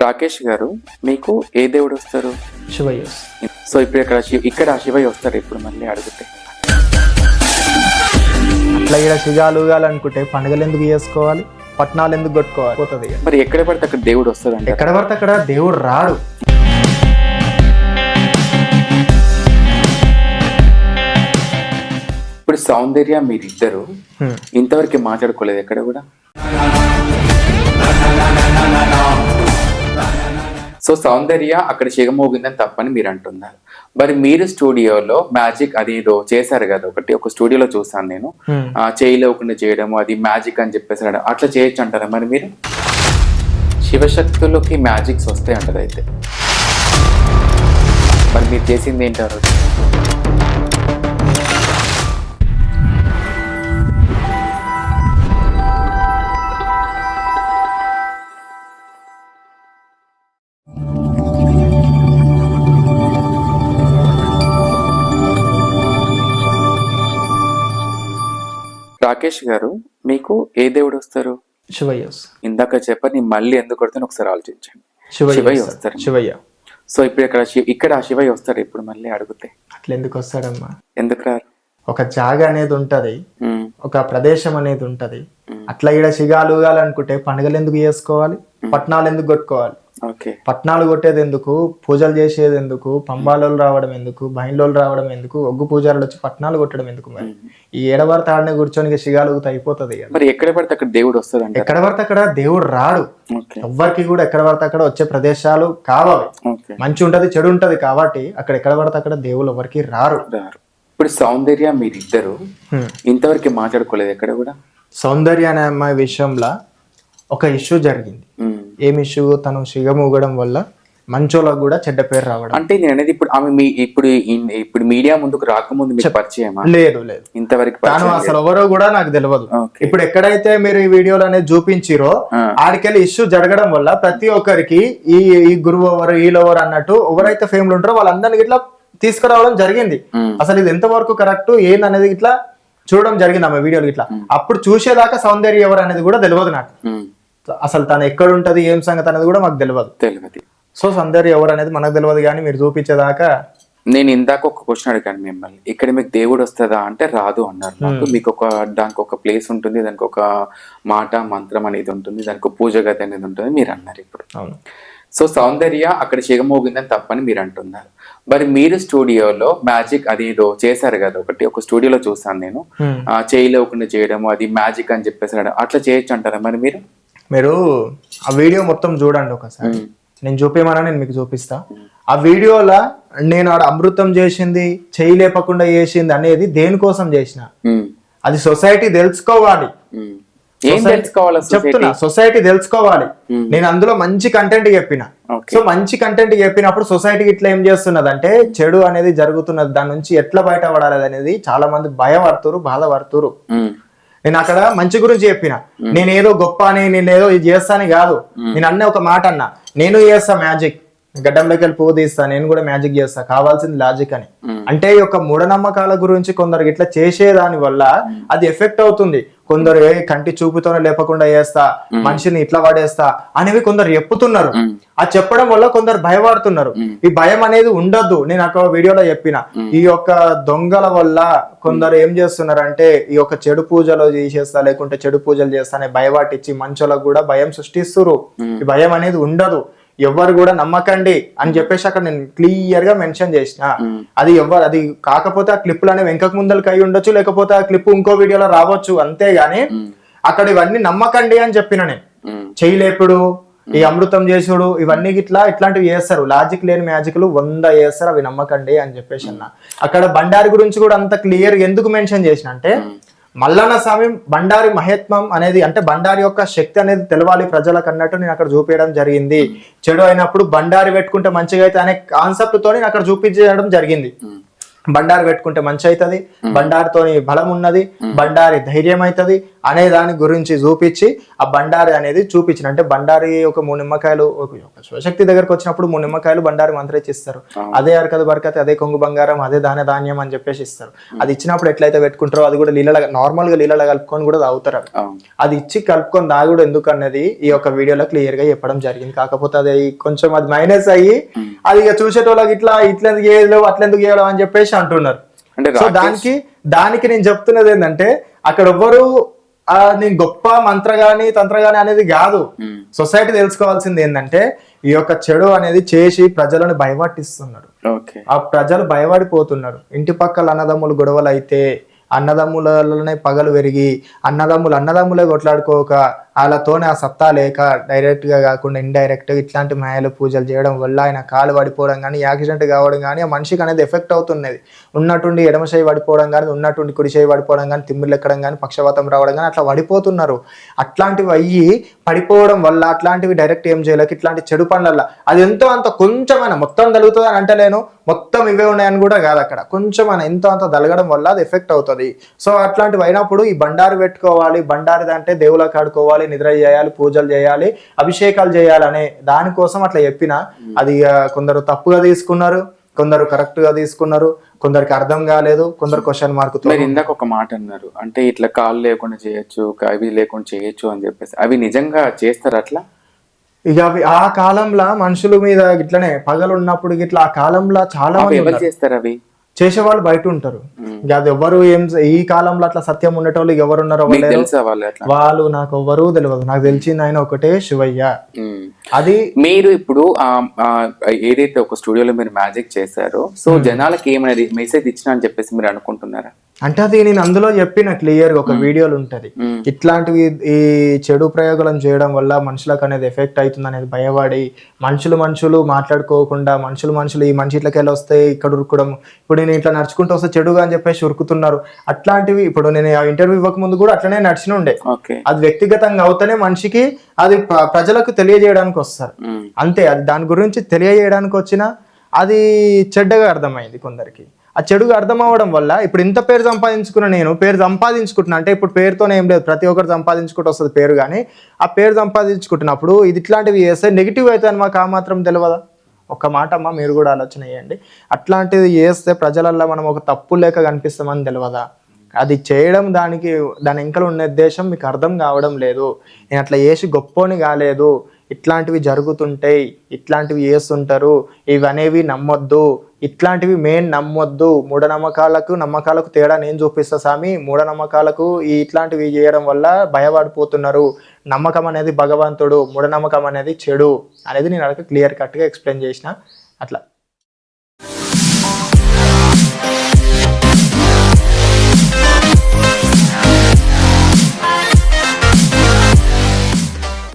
రాకేష్ గారు మీకు ఏ దేవుడు వస్తారు శివయ్యస్ సో ఇప్పుడు ఇక్కడ శివ ఇక్కడ శివయ్య వస్తారు ఇప్పుడు మళ్ళీ అడిగితే అట్లా ఇక్కడ సిగాలు అనుకుంటే పండుగలు ఎందుకు చేసుకోవాలి పట్నాలు ఎందుకు కొట్టుకోవాలి పోతుంది. మరి ఎక్కడ పడితే అక్కడ దేవుడు వస్తుంది అంటే ఎక్కడ పడితే అక్కడ దేవుడు రాడు ఇప్పుడు సౌందర్య మీరిద్దరు. ఇంతవరకు మాట్లాడుకోలేదు ఎక్కడ కూడా సో సౌందర్య అక్కడ చిగమోగిందని తప్పని మీరు అంటున్నారు. మరి మీరు స్టూడియోలో మ్యాజిక్ అది ఏదో చేశారు కదా ఒకటి ఒక స్టూడియోలో చూసాను నేను. చేయలేకుండా చేయడం అది మ్యాజిక్ అని చెప్పేసి. అట్లా చేయొచ్చు అంటారా మరి మీరు? శివశక్తులకి మ్యాజిక్స్ వస్తాయి అంటారు అయితే. మరి మీరు చేసింది ఏంటారు రాకేష్ గారు మీకు ఏ దేవుడు వస్తారు? శివయ్యస్ ఇందాక చెప్పని మళ్ళీ ఎందుకు కొడుతున్నా ఒకసారి ఆలోచించండి. శివయ్య శివయ్య. వస్తారు. శివయ్య. సో ఇప్పుడు ఇక్కడ ఇక్కడ శివయ్య వస్తారు ఇప్పుడు మళ్ళీ అడిగితే. అట్లా ఎందుకు వస్తాడమ్మా? ఎందుకు రారు? ఒక జాగ అనేది ఉంటది ఒక ప్రదేశం అనేది ఉంటది. అట్లా ఇక్కడ సిగాలు అనుకుంటే పండుగలు ఎందుకు చేసుకోవాలి? పట్నాలు ఎందుకు కొట్టుకోవాలి? పట్నాలు కొట్టేది ఎందుకు? పూజలు చేసేది ఎందుకు? పంబాలోలు రావడం ఎందుకు? బయలులోలు రావడం ఎందుకు? ఒగ్గు పూజారులు వచ్చి పట్నాలు కొట్టడం ఎందుకు మరి? ఈ ఏడవారి తాడనే కూర్చొని సిగాలుగుతా అయిపోతుంది. మరి ఎక్కడ పడితే అక్కడ దేవుడు వస్తుంది అంటే ఎక్కడ పడితే అక్కడ దేవుడు రాడు. ఎవ్వరికి కూడా ఎక్కడ పడితే అక్కడ వచ్చే ప్రదేశాలు కావాలి మంచి ఉంటది చెడు ఉంటది కాబట్టి అక్కడ ఎక్కడ పడితే అక్కడ దేవుళ్ళు ఎవరికి రారు. ఇప్పుడు సౌందర్య మీరిద్దరు. ఇంతవరకు మాట్లాడుకోలేదు ఎక్కడ కూడా? సౌందర్య అనే అమ్మాయి విషయంలో ఒక ఇష్యూ జరిగింది. ఉమ్. ఏం ఇష్యూ తను సిగమూగడం వల్ల మంచోళ్ళకు కూడా చెడ్డ పేరు రావడం అంటే నేను అనేది ఇప్పుడు ఆమె మీ ఇప్పుడు ఇప్పుడు మీడియా ముందుకు రాకముందు మీకు పరిచయమా లేదు లేదు ఇంతవరకు తాను పరిచయం అసలు ఎవరో కూడా నాకు తెలియదు. ఇప్పుడు ఎక్కడైతే మీరు ఈ వీడియోలు అనేది చూపించిరో. ఆడికెళ్ళి ఇష్యూ జరగడం వల్ల ప్రతి ఒక్కరికి ఈ ఈ గురువు ఎవరు ఎవరు అన్నట్టు ఎవరైతే ఫేమ్లు ఉంటారో వాళ్ళందరినీ ఇట్లా తీసుకురావడం జరిగింది. అసలు ఇది ఎంతవరకు కరెక్ట్ ఏందనేది ఇట్లా చూడడం జరిగింది ఆమె వీడియోలు ఇట్లా అప్పుడు చూసేదాకా సౌందర్య ఎవరు అనేది కూడా తెలియదు నాకు. అసలు తను ఎక్కడ ఉంటది ఏం సంగతి అనేది కూడా మాకు తెలియదు తెలియదు సో సౌందర్య ఎవరు అనేది మనకు తెలియదు కానీ మీరు చూపించేదాకా నేను ఇందాక ఒక క్వశ్చన్ అడిగాను మిమ్మల్ని. ఇక్కడ మీకు దేవుడు వస్తుందా అంటే రాదు అన్నారు. నాకు మీకు ఒక దానికి ఒక ప్లేస్ ఉంటుంది దానికి ఒక మాట మంత్రం అనేది ఉంటుంది దానికి ఒక పూజ గది అనేది ఉంటుంది మీరు అన్నారు ఇప్పుడు. సో సౌందర్య అక్కడ చిగమోగిందని తప్పని మీరు అంటున్నారు. మరి మీరు స్టూడియోలో మ్యాజిక్ అది ఏదో చేశారు కదా ఒకటి ఒక స్టూడియోలో చూసాను నేను. Hmm. చేయలేకుండా చేయడం అది మ్యాజిక్ అని చెప్పేసి. అట్లా చేయొచ్చు అంటారా మరి మీరు? మీరు ఆ వీడియో మొత్తం చూడండి ఒకసారి. నేను చూపించమన్నా నేను మీకు చూపిస్తా. ఆ వీడియోలో నేను ఆడ అమృతం చేసింది చేయి లేపకుండా చేసింది అనేది దేనికోసం చేసిన. అది సొసైటీ తెలుసుకోవాలి. చెప్తున్నా సొసైటీ తెలుసుకోవాలి. నేను అందులో మంచి కంటెంట్ చెప్పిన. సో మంచి కంటెంట్ చెప్పినప్పుడు సొసైటీ ఇట్లా ఏం చేస్తున్నది అంటే చెడు అనేది జరుగుతున్నది దాని నుంచి ఎట్లా బయటపడాలి అనేది చాలా మంది భయపడుతురు బాధపడుతురు. నేను అక్కడ మంచి గురించి చెప్పిన. నేను ఏదో గొప్ప అని నేను ఏదో ఇది చేస్తాను కాదు. నేను అన్న ఒక మాట అన్నా. నేను చేస్తా మ్యాజిక్. గడ్డంలోకి వెళ్ళి పువ్వు తీస్తా నేను కూడా మ్యాజిక్ చేస్తా. కావాల్సింది లాజిక్ అని. అంటే ఈ యొక్క మూఢనమ్మకాల గురించి కొందరు ఇట్లా చేసేదాని వల్ల అది ఎఫెక్ట్ అవుతుంది. కొందరు ఏ కంటి చూపుతోనే లేపకుండా చేస్తా మనిషిని ఇట్లా పడేస్తా అనేవి కొందరు చెప్పుతున్నారు. ఆ చెప్పడం వల్ల కొందరు భయపడుతున్నారు. ఈ భయం అనేది ఉండొద్దు నేను అక్కడ వీడియోలో చెప్పిన. ఈ యొక్క దొంగల వల్ల కొందరు ఏం చేస్తున్నారు అంటే ఈ యొక్క చెడు పూజలు చేసేస్తా లేకుంటే చెడు పూజలు చేస్తా అనే భయపాటిచ్చి మంచోళ్ళకు కూడా భయం సృష్టిస్తురు ఈ భయం అనేది ఉండదు. ఎవరు కూడా నమ్మకండి అని చెప్పేసి అక్కడ నేను క్లియర్గా మెన్షన్ చేసిన. అది ఎవరు అది కాకపోతే ఆ క్లిప్పులు అనేవి వెనకకు ముందలకి అయి ఉండొచ్చు లేకపోతే ఆ క్లిప్ ఇంకో వీడియోలో రావచ్చు అంతేగాని అక్కడ ఇవన్నీ నమ్మకండి అని చెప్పిన నేను. చేయలేపుడు ఈ అమృతం చేసుడు ఇవన్నీ ఇట్లా ఇట్లాంటివి చేస్తారు. లాజిక్ లేని మ్యాజిక్లు వంద చేస్తారు అవి నమ్మకండి అని చెప్పేసి అన్న. అక్కడ బండారి గురించి కూడా అంత క్లియర్ ఎందుకు మెన్షన్ చేసిన అంటే మల్లన్న స్వామి బండారి మహత్వం అనేది అంటే బండారి యొక్క శక్తి అనేది తెలవాలి ప్రజలకు అన్నట్టు నేను అక్కడ చూపించడం జరిగింది. చెడు అయినప్పుడు బండారి పెట్టుకుంటే మంచిగా అయితే అనే కాన్సెప్ట్తో నేను అక్కడ చూపించడం జరిగింది. బండారు పెట్టుకుంటే మంచి అవుతుంది. బండారితోని బలం ఉన్నది. బండారి ధైర్యం అవుతుంది. అనే దాని గురించి చూపించి ఆ బండారి అనేది చూపించిన. అంటే బండారి ఒక మూడు నిమ్మకాయలు శివశక్తి దగ్గరకు వచ్చినప్పుడు మూడు నిమ్మకాయలు బండారి మంత్రించి ఇస్తారు అదే అరకత బరకత అదే కొంగు బంగారం అదే దాన ధాన్యం అని చెప్పేసి ఇస్తారు. అది ఇచ్చినప్పుడు ఎట్లయితే పెట్టుకుంటారో అది కూడా నీళ్ళ నార్మల్గా నీళ్ళ కలుపుకొని కూడా తాగుతారు అది ఇచ్చి కలుపుకొని తాగుడు ఎందుకు అన్నది ఈ యొక్క వీడియోలో క్లియర్గా చెప్పడం జరిగింది. కాకపోతే అది కొంచెం అది మైనస్ అయ్యి అది ఇక చూసేటోళ్ళకి ఇట్లా ఇట్లా ఎందుకు చేయలేవు అట్లా ఎందుకు చేయడం అని చెప్పేసి అంటున్నారు. అంటే దానికి దానికి నేను చెప్తున్నది ఏంటంటే అక్కడ ఎవ్వరు నేను గొప్ప మంత్ర గాని తంత్ర గాని అనేది కాదు. సొసైటీ తెలుసుకోవాల్సింది ఏంటంటే ఈ యొక్క చెడు అనేది చేసి ప్రజలను భయపట్టిస్తున్నారు ఓకే. ఆ ప్రజలు భయపడిపోతున్నారు. ఇంటి పక్కల అన్నదమ్ములు గొడవలు అయితే అన్నదమ్ములలోనే పగలు పెరిగి అన్నదమ్ములు అన్నదమ్ములే కొట్లాడుకోక వాళ్ళతోనే ఆ సత్తా లేక డైరెక్ట్గా కాకుండా ఇండైరెక్ట్గా ఇట్లాంటి మాయలు పూజలు చేయడం వల్ల ఆయన కాలు పడిపోవడం కానీ యాక్సిడెంట్ కావడం కానీ ఆ మనిషికి అనేది ఎఫెక్ట్ అవుతున్నది. ఉన్నటువంటి ఎడమ చేయి పడిపోవడం కానీ ఉన్నటువంటి కుడి చేయి పడిపోవడం కానీ తిమ్మిళ్ళు ఎక్కడం కానీ పక్షవాతం రావడం కానీ అట్లా పడిపోతున్నారు. అట్లాంటివి అయ్యి పడిపోవడం వల్ల అట్లాంటివి డైరెక్ట్ ఏం చేయలేక ఇట్లాంటి చెడు పనుల అది ఎంతో అంత కొంచెమైనా మొత్తం తలుగుతుంది అని అంటలేను. మొత్తం ఇవే ఉన్నాయని కూడా కాదు అక్కడ. కొంచెం ఎంతో అంత దలగడం వల్ల అది ఎఫెక్ట్ అవుతుంది. సో అట్లాంటివి అయినప్పుడు ఈ బండారు పెట్టుకోవాలి. బండారిది అంటే దేవుళ్ళకి ఆడుకోవాలి. నిద్ర చేయాలి పూజలు చేయాలి అభిషేకాలు చేయాలి అనే దానికోసం అట్లా చెప్పిన అది కొందరు తప్పుగా తీసుకున్నారు కొందరు కరెక్ట్గా తీసుకున్నారు కొందరికి అర్థం కాలేదు కొందరు క్వశ్చన్ మార్క్ మీరు ఇందాక ఒక మాట అన్నారు అంటే ఇట్లా కాళ్ళు లేకుండా చేయొచ్చు అవి లేకుండా చేయొచ్చు అని చెప్పేసి అవి నిజంగా చేస్తారు అట్లా ఇక అవి ఆ కాలంలో మనుషుల మీద ఇట్లనే పగలు ఉన్నప్పుడు ఇట్లా ఆ కాలంలో చాలా మంది. చేస్తారు అవి చేసేవాళ్ళు బయట ఉంటారు. అది ఎవరు ఏం ఈ కాలంలో అట్లా సత్యం ఉండేటోళ్ళు ఎవరు ఉన్నారో వాళ్ళు నాకు ఎవ్వరూ తెలియదు నాకు తెలిసింది ఆయన ఒకటే శివయ్య. అది మీరు ఇప్పుడు ఏదైతే ఒక స్టూడియోలో మీరు మ్యాజిక్ చేశారో సో జనాలకి ఏమైనా మెసేజ్ ఇచ్చిన అని చెప్పేసి మీరు అనుకుంటున్నారా? అంటే అది నేను అందులో చెప్పిన క్లియర్గా ఒక వీడియోలు ఉంటది. ఇట్లాంటివి ఈ చెడు ప్రయోగాలను చేయడం వల్ల మనుషులకు అనేది ఎఫెక్ట్ అవుతుంది అనేది భయపడి మనుషులు మనుషులు మాట్లాడుకోకుండా మనుషులు మనుషులు ఈ మనిషి ఇట్లకి వెళ్ళి వస్తే ఇక్కడ ఉరుకుడం ఇప్పుడు నేను ఇట్లా నడుచుకుంటూ వస్తే చెడుగా అని చెప్పేసి ఉరుకుతున్నారు. అట్లాంటివి ఇప్పుడు నేను ఆ ఇంటర్వ్యూ ఇవ్వక ముందు కూడా అట్లనే నడిచిన ఉండే. అది వ్యక్తిగతంగా అవుతేనే మనిషికి అది ప్ర- ప్రజలకు తెలియజేయడానికి వస్తారు. అంతే అది దాని గురించి తెలియజేయడానికి వచ్చిన అది చెడ్డగా అర్థమైంది కొందరికి. ఆ చెడుగా అర్థం అవ్వడం వల్ల ఇప్పుడు ఇంత పేరు సంపాదించుకున్న నేను పేరు సంపాదించుకుంటున్నా అంటే ఇప్పుడు పేరుతోనే ఏం లేదు ప్రతి ఒక్కరు సంపాదించుకుంటూ వస్తుంది పేరు కానీ ఆ పేరు సంపాదించుకుంటున్నప్పుడు ఇది ఇట్లాంటివి చేస్తే నెగిటివ్ అయితే మాకు ఆ మాత్రం తెలియదా ఒక మాట అమ్మ మీరు కూడా ఆలోచన చేయండి. అట్లాంటిది చేస్తే ప్రజలల్లో మనం ఒక తప్పు లేక కనిపిస్తామని తెలియదా అది చేయడం దానికి దాని వెనకాల ఉన్న ఉద్దేశం మీకు అర్థం కావడం లేదు. నేను అట్లా చేసి గొప్పోని కాలేదు. ఇట్లాంటివి జరుగుతుంటాయి ఇట్లాంటివి చేస్తుంటారు. ఇవి అనేవి నమ్మొద్దు. ఇట్లాంటివి మెయిన్ నమ్మొద్దు. మూఢనమ్మకాలకు నమ్మకాలకు తేడా నేను చూపిస్తా స్వామి మూఢనమ్మకాలకు ఈ ఇట్లాంటివి చేయడం వల్ల భయపడిపోతున్నారు. నమ్మకం అనేది భగవంతుడు మూఢనమ్మకం అనేది చెడు అనేది నేను అడగ క్లియర్ కట్గా ఎక్స్ప్లెయిన్ చేసిన. అట్లా.